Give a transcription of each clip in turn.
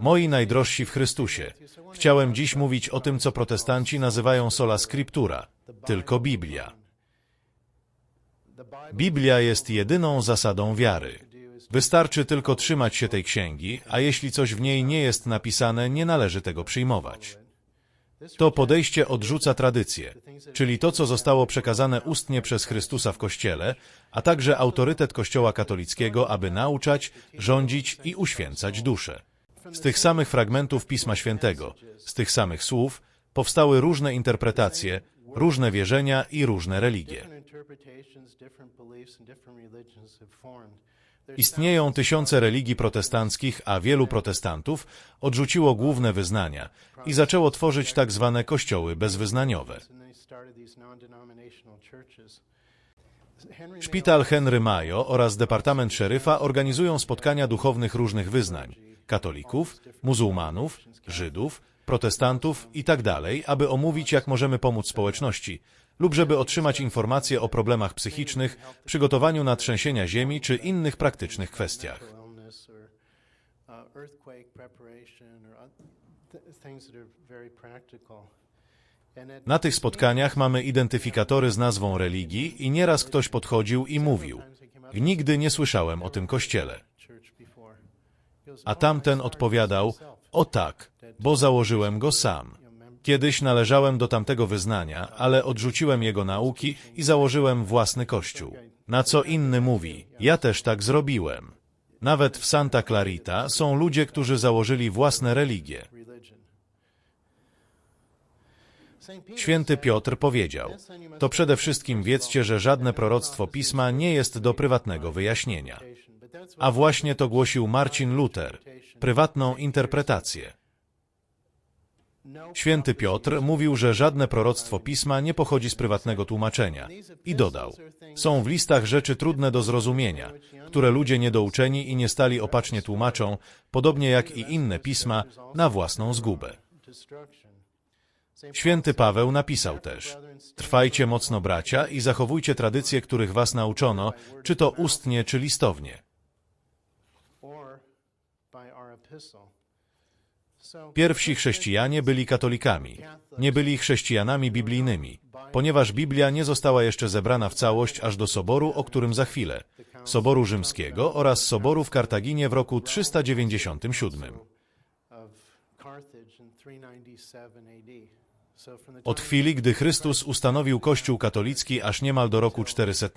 Moi najdrożsi w Chrystusie, chciałem dziś mówić o tym, co protestanci nazywają sola scriptura, tylko Biblia. Biblia jest jedyną zasadą wiary. Wystarczy tylko trzymać się tej księgi, a jeśli coś w niej nie jest napisane, nie należy tego przyjmować. To podejście odrzuca tradycję, czyli to, co zostało przekazane ustnie przez Chrystusa w Kościele, a także autorytet Kościoła katolickiego, aby nauczać, rządzić i uświęcać duszę. Z tych samych fragmentów Pisma Świętego, z tych samych słów, powstały różne interpretacje, różne wierzenia i różne religie. Istnieją tysiące religii protestanckich, a wielu protestantów odrzuciło główne wyznania i zaczęło tworzyć tak zwane kościoły bezwyznaniowe. Szpital Henry Mayo oraz Departament Szeryfa organizują spotkania duchownych różnych wyznań katolików, muzułmanów, Żydów, protestantów itd., aby omówić, jak możemy pomóc społeczności, lub żeby otrzymać informacje o problemach psychicznych, przygotowaniu na trzęsienia ziemi czy innych praktycznych kwestiach. Na tych spotkaniach mamy identyfikatory z nazwą religii i nieraz ktoś podchodził i mówił: Nigdy nie słyszałem o tym kościele. A tamten odpowiadał: O tak, bo założyłem go sam. Kiedyś należałem do tamtego wyznania, ale odrzuciłem jego nauki i założyłem własny kościół. Na co inny mówi: Ja też tak zrobiłem. Nawet w Santa Clarita są ludzie, którzy założyli własne religie. Święty Piotr powiedział: To przede wszystkim wiedzcie, że żadne proroctwo pisma nie jest do prywatnego wyjaśnienia. A właśnie to głosił Marcin Luther prywatną interpretację. Święty Piotr mówił, że żadne proroctwo pisma nie pochodzi z prywatnego tłumaczenia. I dodał: Są w listach rzeczy trudne do zrozumienia, które ludzie niedouczeni i nie stali opacznie tłumaczą, podobnie jak i inne pisma, na własną zgubę. Święty Paweł napisał też: Trwajcie mocno, bracia, i zachowujcie tradycje, których was nauczono, czy to ustnie, czy listownie. Pierwsi chrześcijanie byli katolikami, nie byli chrześcijanami biblijnymi, ponieważ Biblia nie została jeszcze zebrana w całość aż do soboru, o którym za chwilę, Soboru Rzymskiego oraz Soboru w Kartaginie w roku 397. Od chwili, gdy Chrystus ustanowił Kościół katolicki aż niemal do roku 400,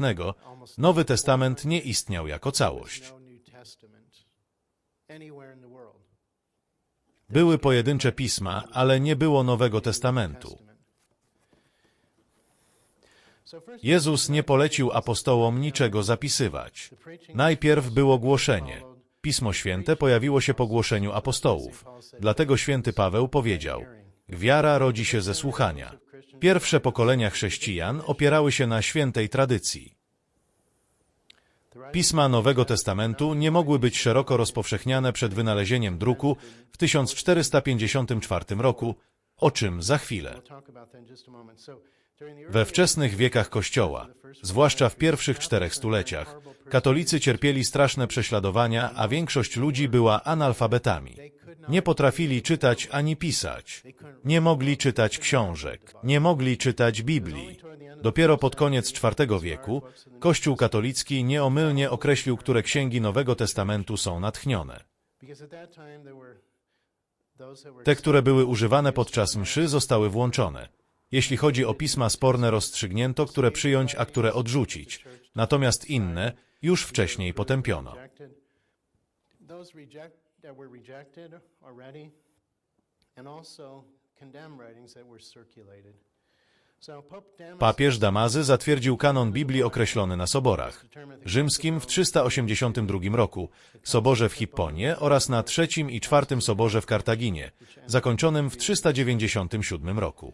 Nowy Testament nie istniał jako całość. Były pojedyncze pisma, ale nie było Nowego Testamentu. Jezus nie polecił apostołom niczego zapisywać. Najpierw było głoszenie. Pismo Święte pojawiło się po głoszeniu apostołów. Dlatego święty Paweł powiedział: Wiara rodzi się ze słuchania. Pierwsze pokolenia chrześcijan opierały się na świętej tradycji. Pisma Nowego Testamentu nie mogły być szeroko rozpowszechniane przed wynalezieniem druku w 1454 roku, o czym za chwilę. We wczesnych wiekach Kościoła, zwłaszcza w pierwszych czterech stuleciach, katolicy cierpieli straszne prześladowania, a większość ludzi była analfabetami. Nie potrafili czytać ani pisać. Nie mogli czytać książek. Nie mogli czytać Biblii. Dopiero pod koniec IV wieku Kościół katolicki nieomylnie określił, które księgi Nowego Testamentu są natchnione. Te, które były używane podczas mszy, zostały włączone. Jeśli chodzi o pisma sporne, rozstrzygnięto, które przyjąć, a które odrzucić. Natomiast inne już wcześniej potępiono. Papież Damazy zatwierdził kanon Biblii określony na soborach. Rzymskim w 382 roku, soborze w Hipponie oraz na trzecim i czwartym soborze w Kartaginie, zakończonym w 397 roku.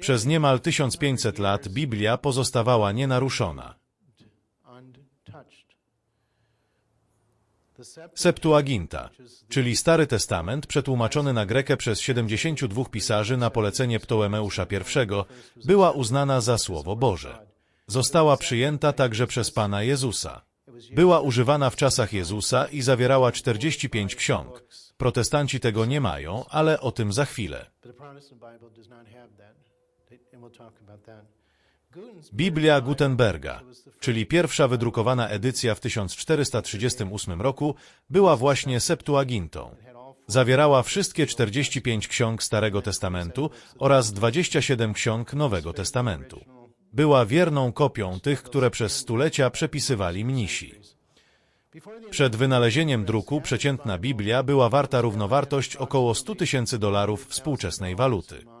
Przez niemal 1500 lat Biblia pozostawała nienaruszona. Septuaginta, czyli Stary Testament przetłumaczony na grekę przez 72 pisarzy na polecenie Ptolemeusza I, była uznana za Słowo Boże. Została przyjęta także przez Pana Jezusa. Była używana w czasach Jezusa i zawierała 45 ksiąg. Protestanci tego nie mają, ale o tym za chwilę. Biblia Gutenberga, czyli pierwsza wydrukowana edycja w 1438 roku, była właśnie Septuagintą. Zawierała wszystkie 45 ksiąg Starego Testamentu oraz 27 ksiąg Nowego Testamentu. Była wierną kopią tych, które przez stulecia przepisywali mnisi. Przed wynalezieniem druku przeciętna Biblia była warta równowartość około 100 tysięcy dolarów współczesnej waluty.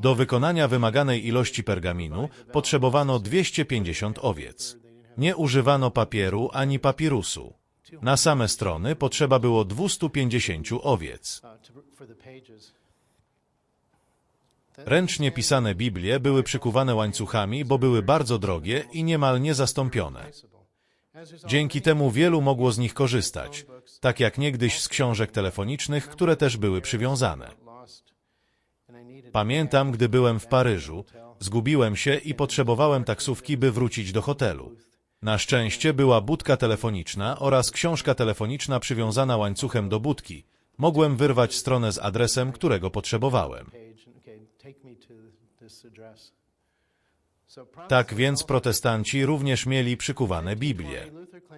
Do wykonania wymaganej ilości pergaminu potrzebowano 250 owiec. Nie używano papieru ani papirusu. Na same strony potrzeba było 250 owiec. Ręcznie pisane Biblie były przykuwane łańcuchami, bo były bardzo drogie i niemal niezastąpione. Dzięki temu wielu mogło z nich korzystać, tak jak niegdyś z książek telefonicznych, które też były przywiązane. lost, and I needed Pamiętam, gdy byłem w Paryżu, zgubiłem się i potrzebowałem taksówki, by wrócić do hotelu. Na szczęście była budka telefoniczna oraz książka telefoniczna przywiązana łańcuchem do budki. Mogłem wyrwać stronę z adresem, którego potrzebowałem. Tak więc protestanci również mieli przykuwane Biblie.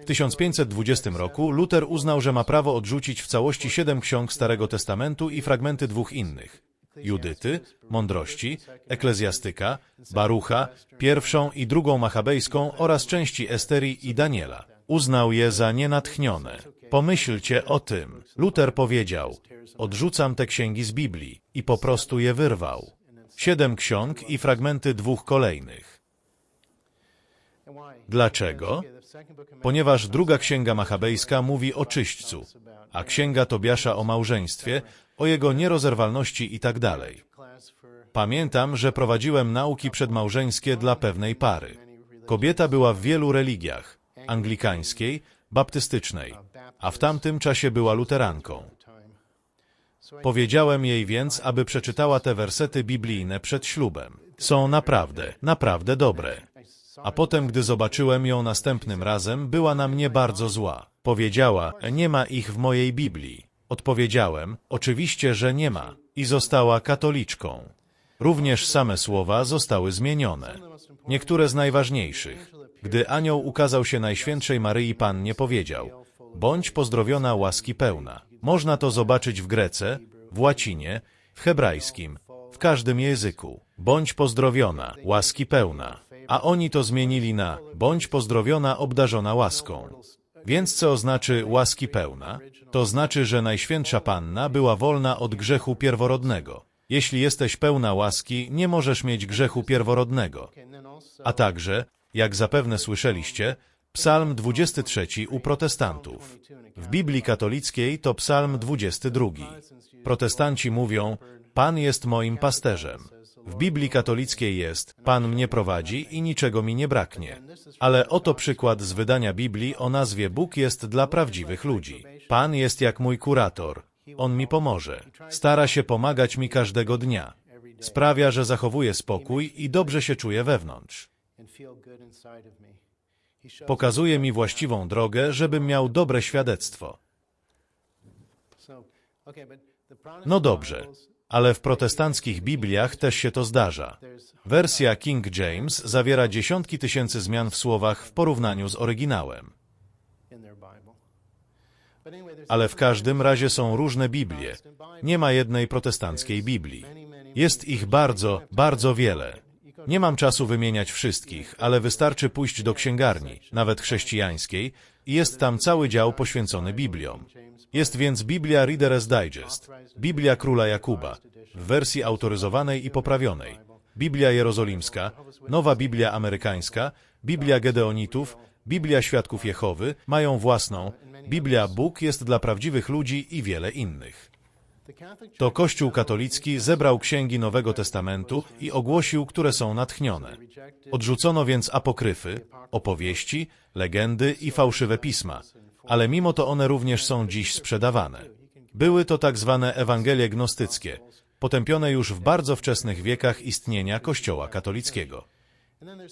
W 1520 roku Luther uznał, że ma prawo odrzucić w całości siedem ksiąg Starego Testamentu i fragmenty dwóch innych. Judyty, Mądrości, Eklezjastyka, Barucha, pierwszą i drugą Machabejską oraz części Esterii i Daniela. Uznał je za nienatchnione. Pomyślcie o tym. Luther powiedział, odrzucam te księgi z Biblii i po prostu je wyrwał. Siedem ksiąg i fragmenty dwóch kolejnych. Dlaczego? Ponieważ druga księga machabejska mówi o czyśćcu, a księga Tobiasza o małżeństwie, o jego nierozerwalności i tak dalej. Pamiętam, że prowadziłem nauki przedmałżeńskie dla pewnej pary. Kobieta była w wielu religiach, anglikańskiej, baptystycznej, a w tamtym czasie była luteranką. Powiedziałem jej więc, aby przeczytała te wersety biblijne przed ślubem. Są naprawdę, naprawdę dobre. A potem, gdy zobaczyłem ją następnym razem, była na mnie bardzo zła. Powiedziała, nie ma ich w mojej Biblii. Odpowiedziałem, oczywiście, że nie ma. I została katoliczką. Również same słowa zostały zmienione. Niektóre z najważniejszych. Gdy anioł ukazał się Najświętszej Maryi Pannie, powiedział, bądź pozdrowiona łaski pełna. Można to zobaczyć w Grece, w łacinie, w hebrajskim, w każdym języku. Bądź pozdrowiona, łaski pełna. A oni to zmienili na bądź pozdrowiona, obdarzona łaską. Więc co znaczy łaski pełna? To znaczy, że Najświętsza Panna była wolna od grzechu pierworodnego. Jeśli jesteś pełna łaski, nie możesz mieć grzechu pierworodnego. A także, jak zapewne słyszeliście, Psalm 23 u protestantów. W Biblii katolickiej to Psalm 22. Protestanci mówią, Pan jest moim pasterzem. W Biblii katolickiej jest, Pan mnie prowadzi i niczego mi nie braknie. Ale oto przykład z wydania Biblii o nazwie Bóg jest dla prawdziwych ludzi. Pan jest jak mój kurator. On mi pomoże. Stara się pomagać mi każdego dnia. Sprawia, że zachowuję spokój i dobrze się czuję wewnątrz. Pokazuje mi właściwą drogę, żebym miał dobre świadectwo. No dobrze, ale w protestanckich Bibliach też się to zdarza. Wersja King James zawiera dziesiątki tysięcy zmian w słowach w porównaniu z oryginałem. Ale w każdym razie są różne Biblie. Nie ma jednej protestanckiej Biblii. Jest ich bardzo, bardzo wiele. Nie mam czasu wymieniać wszystkich, ale wystarczy pójść do księgarni, nawet chrześcijańskiej, i jest tam cały dział poświęcony Bibliom. Jest więc Biblia Reader's Digest, Biblia Króla Jakuba, w wersji autoryzowanej i poprawionej, Biblia Jerozolimska, Nowa Biblia Amerykańska, Biblia Gedeonitów, Biblia Świadków Jehowy, mają własną, Biblia Bóg jest dla prawdziwych ludzi i wiele innych. To Kościół katolicki zebrał księgi Nowego Testamentu i ogłosił, które są natchnione. Odrzucono więc apokryfy, opowieści, legendy i fałszywe pisma, ale mimo to one również są dziś sprzedawane. Były to tak zwane Ewangelie gnostyckie, potępione już w bardzo wczesnych wiekach istnienia Kościoła katolickiego.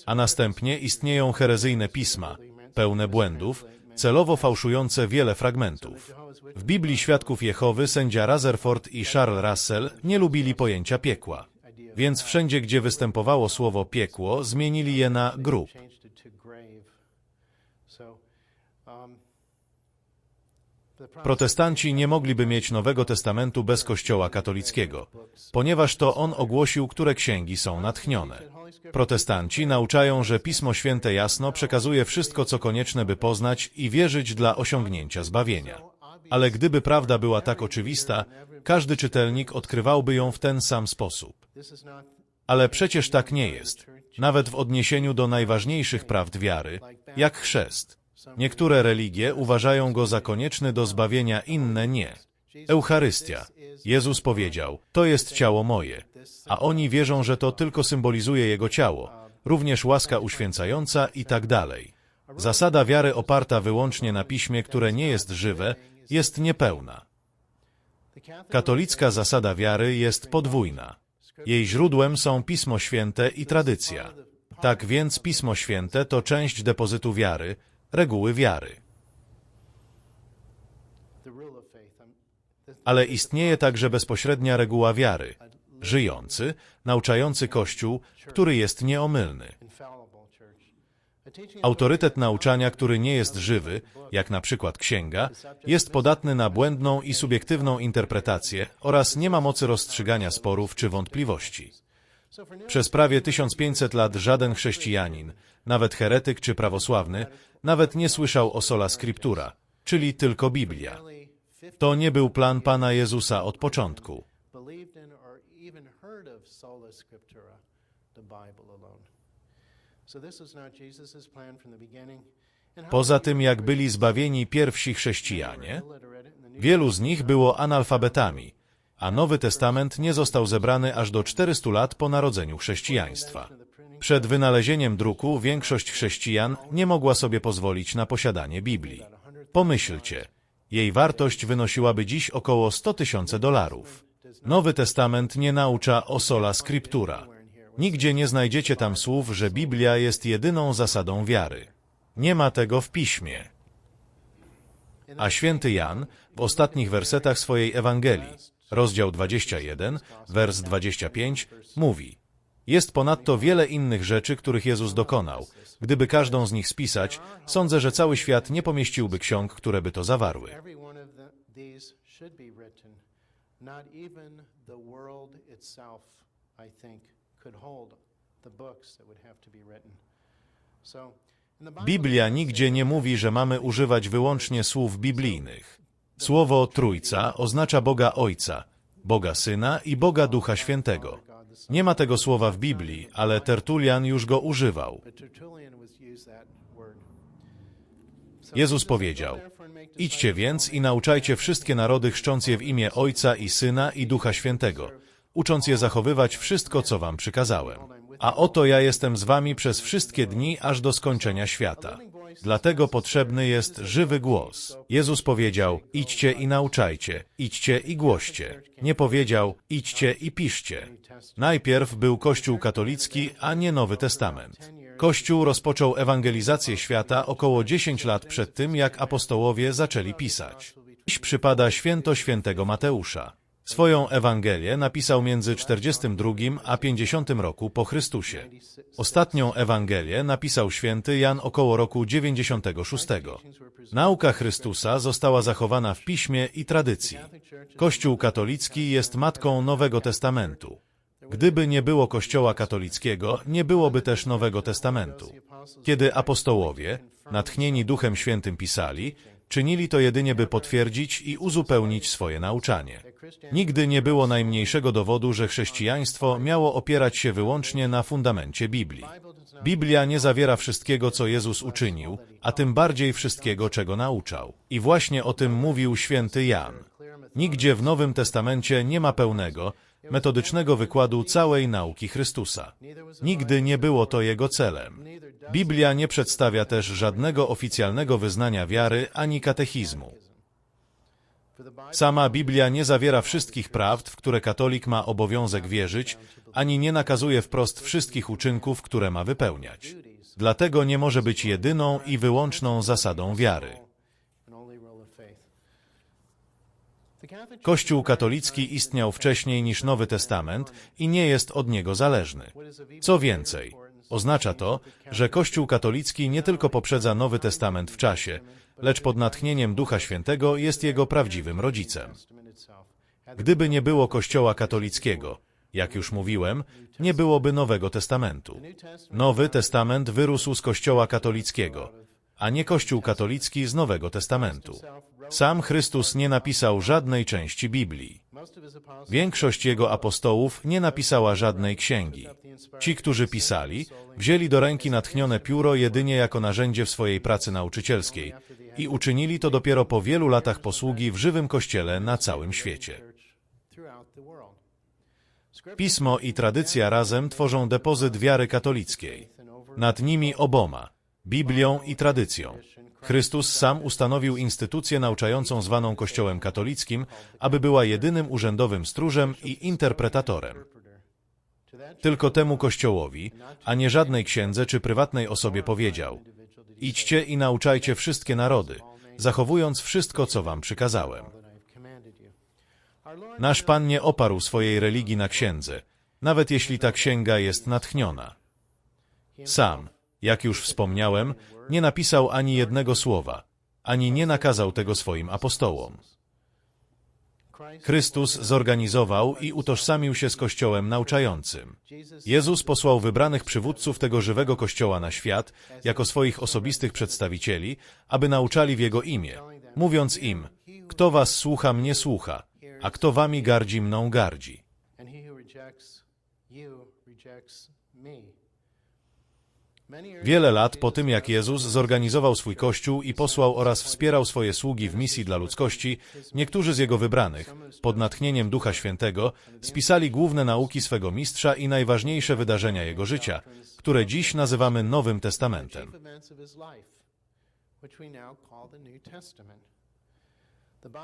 A następnie istnieją herezyjne pisma, pełne błędów, celowo fałszujące wiele fragmentów. W Biblii Świadków Jehowy sędzia Rutherford i Charles Russell nie lubili pojęcia piekła. Więc wszędzie, gdzie występowało słowo piekło, zmienili je na grób. Protestanci nie mogliby mieć Nowego Testamentu bez Kościoła katolickiego, ponieważ to on ogłosił, które księgi są natchnione. Protestanci nauczają, że Pismo Święte jasno przekazuje wszystko, co konieczne, by poznać i wierzyć dla osiągnięcia zbawienia. Ale gdyby prawda była tak oczywista, każdy czytelnik odkrywałby ją w ten sam sposób. Ale przecież tak nie jest, nawet w odniesieniu do najważniejszych prawd wiary, jak chrzest. Niektóre religie uważają go za konieczny do zbawienia, inne nie. Eucharystia. Jezus powiedział, to jest ciało moje, a oni wierzą, że to tylko symbolizuje Jego ciało, również łaska uświęcająca i tak dalej. Zasada wiary oparta wyłącznie na piśmie, które nie jest żywe, jest niepełna. Katolicka zasada wiary jest podwójna. Jej źródłem są Pismo Święte i tradycja. Tak więc Pismo Święte to część depozytu wiary, reguły wiary. Ale istnieje także bezpośrednia reguła wiary. Żyjący, nauczający Kościół, który jest nieomylny. Autorytet nauczania, który nie jest żywy, jak na przykład księga, jest podatny na błędną i subiektywną interpretację oraz nie ma mocy rozstrzygania sporów czy wątpliwości. Przez prawie 1500 lat żaden chrześcijanin, nawet heretyk czy prawosławny, nawet nie słyszał o sola scriptura, czyli tylko Biblia. nearly 50 To nie był plan Pana Jezusa od początku. Poza tym, jak byli zbawieni pierwsi chrześcijanie, wielu z nich było analfabetami, a Nowy Testament nie został zebrany aż do 400 lat po narodzeniu chrześcijaństwa. Przed wynalezieniem druku większość chrześcijan nie mogła sobie pozwolić na posiadanie Biblii. Pomyślcie, jej wartość wynosiłaby dziś około 100 tysięcy dolarów. Nowy Testament nie naucza o sola scriptura. Nigdzie nie znajdziecie tam słów, że Biblia jest jedyną zasadą wiary. Nie ma tego w piśmie. A święty Jan w ostatnich wersetach swojej Ewangelii, rozdział 21, wers 25, mówi: Jest ponadto wiele innych rzeczy, których Jezus dokonał. Gdyby każdą z nich spisać, sądzę, że cały świat nie pomieściłby ksiąg, które by to zawarły. Biblia nigdzie nie mówi, że mamy używać wyłącznie słów biblijnych. Słowo Trójca oznacza Boga Ojca, Boga Syna i Boga Ducha Świętego. Nie ma tego słowa w Biblii, ale Tertulian już go używał. Jezus Jesus said, "Go powiedział, Idźcie więc i nauczajcie wszystkie narody, chrzcząc je w imię Ojca i Syna i Ducha Świętego, ucząc je zachowywać wszystko, co wam przykazałem. A oto ja jestem z wami przez wszystkie dni, aż do skończenia świata. Dlatego potrzebny jest żywy głos. Jezus powiedział, idźcie i nauczajcie, idźcie i głoście. Nie powiedział, idźcie i piszcie. Najpierw był Kościół katolicki, a nie Nowy Testament. Kościół rozpoczął ewangelizację świata około 10 lat przed tym, jak apostołowie zaczęli pisać. Dziś przypada święto świętego Mateusza. Swoją Ewangelię napisał między 42 a 50 roku po Chrystusie. Ostatnią Ewangelię napisał święty Jan około roku 96. Nauka Chrystusa została zachowana w piśmie i tradycji. Kościół katolicki jest matką Nowego Testamentu. Gdyby nie było Kościoła katolickiego, nie byłoby też Nowego Testamentu. Kiedy apostołowie, natchnieni Duchem Świętym pisali, czynili to jedynie by potwierdzić i uzupełnić swoje nauczanie. Nigdy nie było najmniejszego dowodu, że chrześcijaństwo miało opierać się wyłącznie na fundamencie Biblii. Biblia nie zawiera wszystkiego, co Jezus uczynił, a tym bardziej wszystkiego, czego nauczał. I właśnie o tym mówił święty Jan. Nigdzie w Nowym Testamencie nie ma pełnego, metodycznego wykładu całej nauki Chrystusa. Nigdy nie było to jego celem. Biblia nie przedstawia też żadnego oficjalnego wyznania wiary ani katechizmu. Sama Biblia nie zawiera wszystkich prawd, w które katolik ma obowiązek wierzyć, ani nie nakazuje wprost wszystkich uczynków, które ma wypełniać. Dlatego nie może być jedyną i wyłączną zasadą wiary. Kościół katolicki istniał wcześniej niż Nowy Testament i nie jest od niego zależny. Co więcej, oznacza to, że Kościół katolicki nie tylko poprzedza Nowy Testament w czasie, lecz pod natchnieniem Ducha Świętego jest jego prawdziwym rodzicem. Gdyby nie było Kościoła katolickiego, jak już mówiłem, nie byłoby Nowego Testamentu. Nowy Testament wyrósł z Kościoła katolickiego, a nie Kościół katolicki z Nowego Testamentu. Sam Chrystus nie napisał żadnej części Biblii. Większość jego apostołów nie napisała żadnej księgi. Ci, którzy pisali, wzięli do ręki natchnione pióro jedynie jako narzędzie w swojej pracy nauczycielskiej i uczynili to dopiero po wielu latach posługi w żywym kościele na całym świecie. Pismo i tradycja razem tworzą depozyt wiary katolickiej. Nad nimi oboma, Biblią i tradycją. Chrystus sam ustanowił instytucję nauczającą zwaną Kościołem katolickim, aby była jedynym urzędowym stróżem i interpretatorem. Tylko temu Kościołowi, a nie żadnej księdze czy prywatnej osobie powiedział: Idźcie i nauczajcie wszystkie narody, zachowując wszystko, co wam przykazałem. Nasz Pan nie oparł swojej religii na księdze, nawet jeśli ta księga jest natchniona. Sam, jak już wspomniałem, nie napisał ani jednego słowa, ani nie nakazał tego swoim apostołom. Chrystus zorganizował i utożsamił się z Kościołem nauczającym. Jezus posłał wybranych przywódców tego żywego Kościoła na świat jako swoich osobistych przedstawicieli, aby nauczali w Jego imię, mówiąc im, kto was słucha, mnie słucha, a kto wami gardzi, mną gardzi. Wiele lat po tym, jak Jezus zorganizował swój Kościół i posłał oraz wspierał swoje sługi w misji dla ludzkości, niektórzy z jego wybranych, pod natchnieniem Ducha Świętego, spisali główne nauki swego mistrza i najważniejsze wydarzenia jego życia, które dziś nazywamy Nowym Testamentem.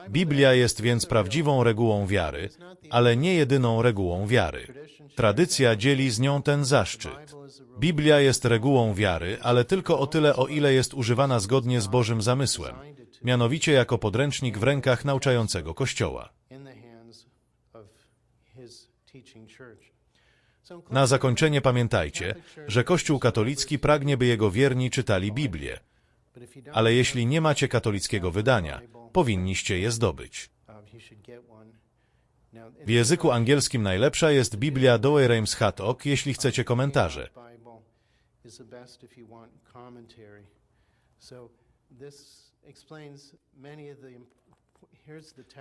Biblia jest więc prawdziwą regułą wiary, ale nie jedyną regułą wiary. Tradycja dzieli z nią ten zaszczyt. Biblia jest regułą wiary, ale tylko o tyle, o ile jest używana zgodnie z Bożym zamysłem, mianowicie jako podręcznik w rękach nauczającego Kościoła. Na zakończenie pamiętajcie, że Kościół katolicki pragnie, by jego wierni czytali Biblię, ale jeśli nie macie katolickiego wydania, powinniście je zdobyć. W języku angielskim najlepsza jest Biblia Doe Reims Hatok, jeśli chcecie komentarze.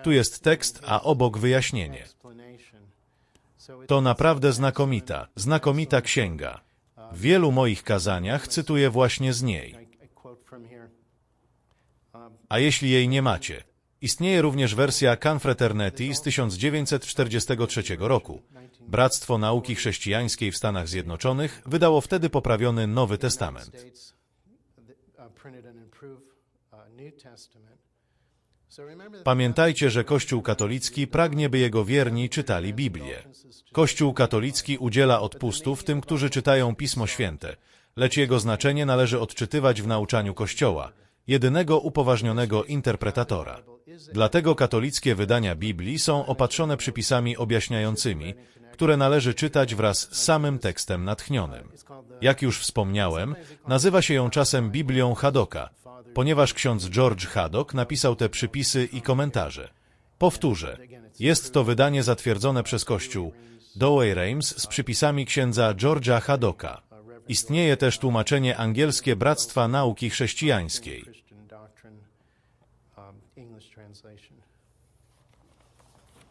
Tu jest tekst, a obok wyjaśnienie. To naprawdę znakomita, znakomita księga. W wielu moich kazaniach cytuję właśnie z niej. A jeśli jej nie macie, istnieje również wersja Confraternity z 1943 roku. Bractwo Nauki Chrześcijańskiej w Stanach Zjednoczonych wydało wtedy poprawiony Nowy Testament. Pamiętajcie, że Kościół katolicki pragnie, by jego wierni czytali Biblię. Kościół katolicki udziela odpustów tym, którzy czytają Pismo Święte, lecz jego znaczenie należy odczytywać w nauczaniu Kościoła, jedynego upoważnionego interpretatora. Dlatego katolickie wydania Biblii są opatrzone przypisami objaśniającymi, które należy czytać wraz z samym tekstem natchnionym. Jak już wspomniałem, nazywa się ją czasem Biblią Hadoka, ponieważ ksiądz George Haddock napisał te przypisy i komentarze. Powtórzę, jest to wydanie zatwierdzone przez Kościół Dowey Reims z przypisami księdza George'a Haddocka. Istnieje też tłumaczenie angielskie Bractwa Nauki Chrześcijańskiej.